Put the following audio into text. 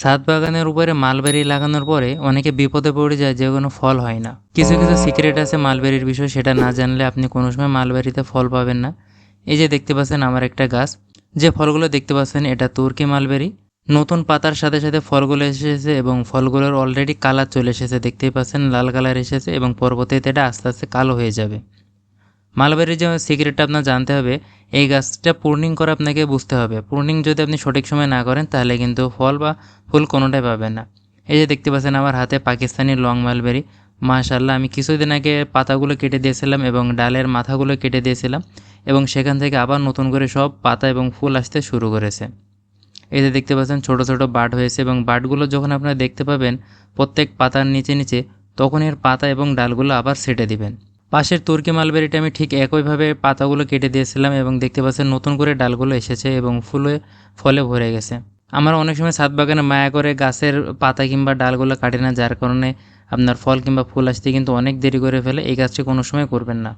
ছাদ বাগানের উপরে মালবেরি লাগানোর পরে অনেকে বিপদে পড়ে যায় যে কোনো ফল হয় না। কিছু কিছু সিক্রেট আছে মালবেরির বিষয়, সেটা না জানলে আপনি কোনো সময় মালবেরিতে ফল পাবেন না। এই যে দেখতে পাচ্ছেন আমার একটা গাছ। যে ফলগুলো দেখতে পাচ্ছেন, এটা তুর্কি মালবেরি। নতুন পাতার সাথে সাথে ফলগুলো এসেছে এবং ফলগুলোর অলরেডি কালার চলে এসেছে। দেখতেই পাচ্ছেন, লাল কালার এসেছে এবং পরবর্তীতে এটা আস্তে আস্তে কালো হয়ে যাবে। মালবেরির যে সিক্রেটটা আপনার জানতে হবে, এই গাছটা পূর্ণিং করে আপনাকে বুঝতে হবে। পূর্ণিং যদি আপনি সঠিক সময় না করেন, তাহলে কিন্তু ফল বা ফুল কোনোটাই পাবেন না। এই যে দেখতে পাচ্ছেন আমার হাতে পাকিস্তানি লং মালবেরি। মাশাল্লাহ আমি কিছুদিন আগে পাতাগুলো কেটে দিয়েছিলাম এবং ডালের মাথাগুলো কেটে দিয়েছিলাম এবং সেখান থেকে আবার নতুন করে সব পাতা এবং ফুল আসতে শুরু করেছে। এই যে দেখতে পাচ্ছেন ছোট ছোট বাট হয়েছে এবং বাটগুলো যখন আপনারা দেখতে পাবেন, প্রত্যেক পাতার নিচে নিচে তখন এর পাতা এবং ডালগুলো আবার সেটে দিবেন। পাশের তুর্কি মালবেরিটা আমি ঠিক একইভাবে পাতাগুলো কেটে দিয়েছিলাম এবং দেখতে পাচ্ছেন নতুন করে ডালগুলো এসেছে এবং ফুলে, ফলে ভরে গেছে। আমার অনেক সময় ছাদ বাগানে মায়া করে গাছের পাতা কিংবা ডালগুলো কাটে না, যার কারণে আপনার ফল কিংবা ফুল আসতে কিন্তু অনেক দেরি করে ফেলে। এই গাছটি কোনো সময় করবেন না।